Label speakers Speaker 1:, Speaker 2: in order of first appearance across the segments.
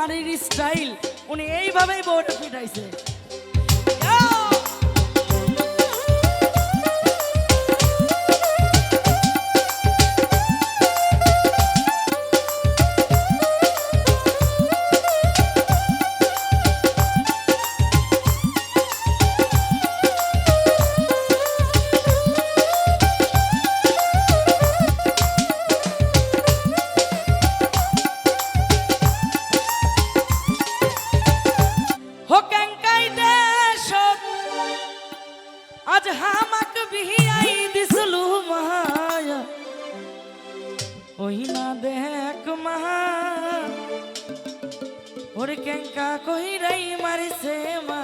Speaker 1: নারীর স্টাইল উনি এইভাবেই বউটা পিটাইছে ওরে কেঙ্কা কহিরাই মারিছে মা।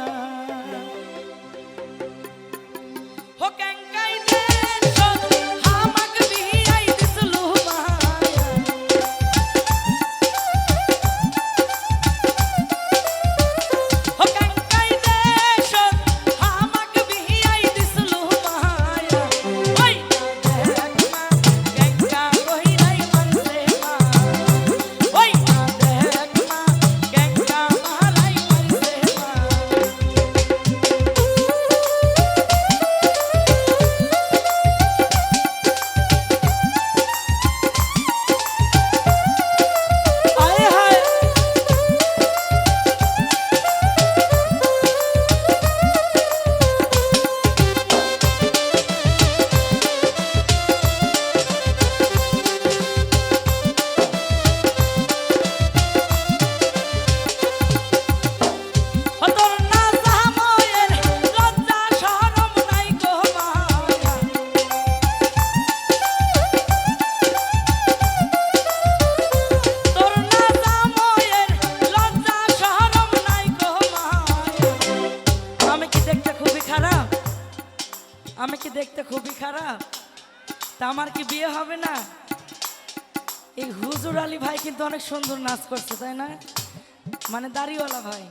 Speaker 1: খারাপ তা আমার কি বিয়ে হবে না? এই হুজুর আলী ভাই কিন্তু অনেক সুন্দর নাচ করছে, তাই না? মানে দাড়িওয়ালা ভাই।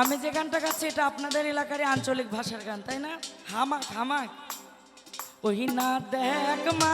Speaker 1: আমি যে গানটা গাচ্ছি, এটা আপনাদের এলাকার আঞ্চলিক ভাষার গান, তাই না? হামাক হামাক। ওই না দেখ মা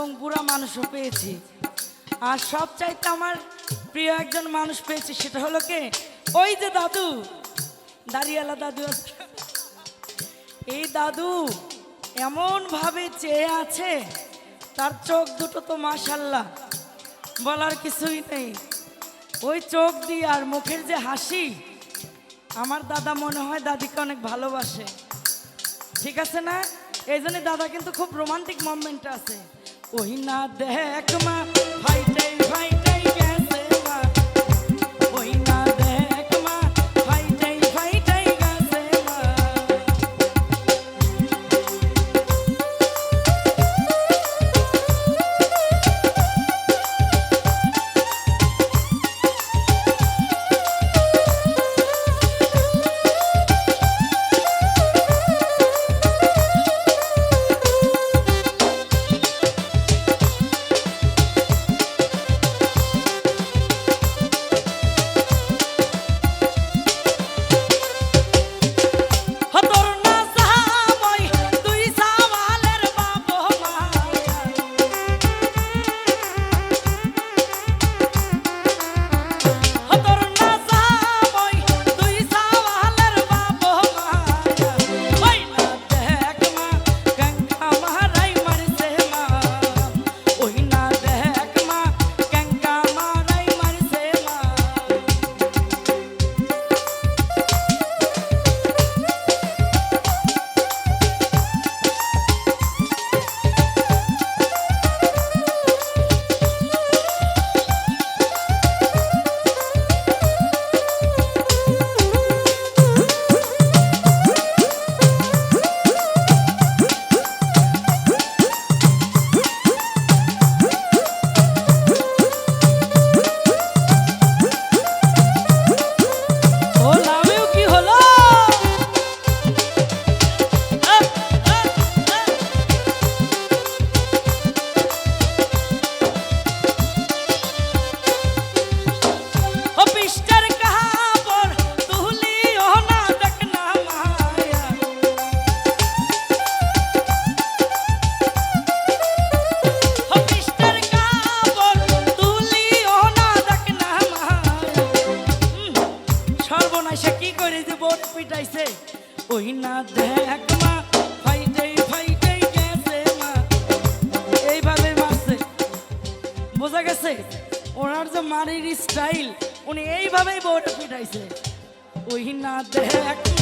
Speaker 1: এবং বুড়া মানুষও পেয়েছি। আর সবচাইতে আমার প্রিয় একজন মানুষ পেয়েছি সেটা হলো কে? ওই যে দাদু। দাঁড়িয়ালা দাদু। এই দাদু এমন ভাবে চেয়ে আছে, তার চোখ দুটো তো মাশাল্লাহ, বলার কিছুই নেই। ওই চোখ দিয়ে আর মুখের যে হাসি, আমার দাদা মনে হয় দাদিকে অনেক ভালোবাসে। ঠিক আছে না? এই জন্য দাদা কিন্তু খুব রোমান্টিক মোমেন্ট আছে। ওই না দেখ বোঝা গেছে। ওনার যে মারির স্টাইল উনি এইভাবেই বউটা পিটাইছে। ওই না দেখ।